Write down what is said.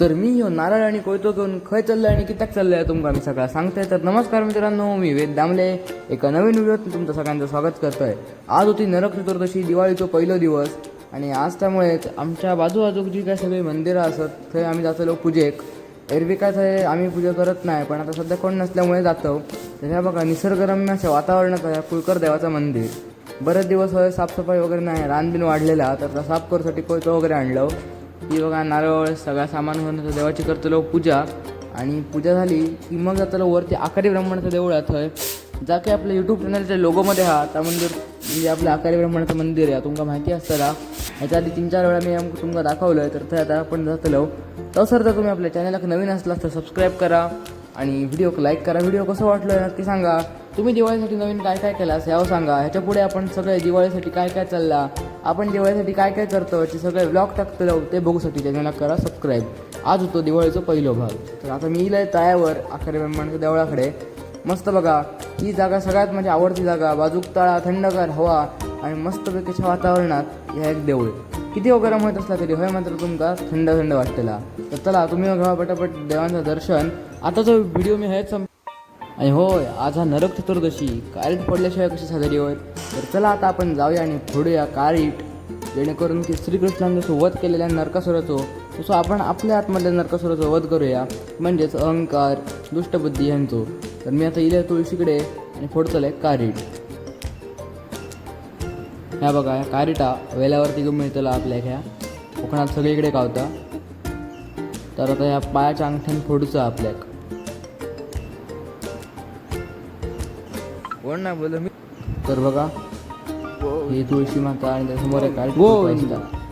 तर मी ह्यो नारळ आणि कोयतो घेऊन खंय चाललंय आणि कित्याक चाललंय तुमका आम्ही सगळं सांगतोय. तर नमस्कार मित्रांनो मी वेद दामले. एका नवीन व्हिडिओत तुमचं सगळ्यांचं स्वागत करतोय. आज होती नरक चतुर्दशी दिवाळीचो पहिलो दिवस. आणि आज त्यामुळे आमच्या बाजूबाजूक जी काय सगळी मंदिरं असत थंय आम्ही जातलो पूजेक. एरवी काय थंय आम्ही पूजा करत नाही पण आता सध्या कोण नसल्यामुळे जातो. तर ह्या बघा निसर्गरम्य अशा वातावरणात आहे कुळकर देवाचं मंदिर. बरेच दिवस होय साफसफाई वगैरे नाही रानबिन वाढलेला. तर साफ करूसाठी कोयतो वगैरे आणलं. की बघा नारळ सगळा सामान घेऊन देवाची करतलो पूजा. आणि पूजा झाली की मग जातलो वरती आकारी ब्राह्मणाचं देऊळ आहे थंय जा काही आपल्या यूट्यूब चॅनलच्या लोगोमध्ये हा त्या मंदिर म्हणजे आपलं आकारी ब्राह्मणाचं मंदिर आहे तुमका माहिती असताना ह्याच्या आधी तीन चार वेळा मी तुमका दाखवलं तर थंय आता आपण जातलो. तसं जर तुम्ही आपल्या चॅनलला नवीन असलास तर सबस्क्राईब करा आणि व्हिडिओ लाईक करा. व्हिडिओ कसं वाटलं नक्की सांगा. तुम्ही दिवाळीसाठी नवीन काय काय केलास यावं सांगा. ह्याच्या पुढे आपण सगळे दिवाळीसाठी काय काय चालला आपण दिवाळीसाठी काय काय करतो याचे सगळे ब्लॉग टाकतो ते बघूसाठी चॅनलला करा सबस्क्राईब आज होतो दिवाळीचा पहिलो भाग. तर आता मी इलंय तळ्यावर अकरा ब्रह्मांडच्या देवळाकडे. मस्त बघा ही जागा सगळ्यात माझी आवडती जागा. बाजूक तळा थंडगार हवा आणि मस्तपैकीच्या वातावरणात ह्या एक देऊळ. किती गरम होत असला तरी होय मात्र तुमका थंड थंड वाटतेला. तर चला तुम्ही घ्या पटापट देवांचं दर्शन. आता जो व्हिडिओ मी हेच संप आणि होय आज हा नरक चतुर्दशी. काय पडल्याशिवाय कशी साजरी होत तर चला आता आपण जाऊया आणि फोडूया कारीट जेणेकरून की श्रीकृष्णाने जसं वध केलेल्या नरकासुराचो तसं आपण आपल्या आतमधल्या नरकासुराचा वध करूया. म्हणजेच अहंकार दुष्टबुद्धी यांचो. तर मी आता इले तुळशीकडे आणि फोडचलंय कारीट ह्या बघा ह्या कारिटा वेल्यावरती घेऊन मिळतला आपल्या ह्या कोकणात सगळीकडे गावता. तर आता ह्या पायाच्या अंगठ्यान फोडूचं आपल्याक. कोण नाही बोल मी तर बघा ही तुळशी माता आणि त्यासमोर एक गोविंदा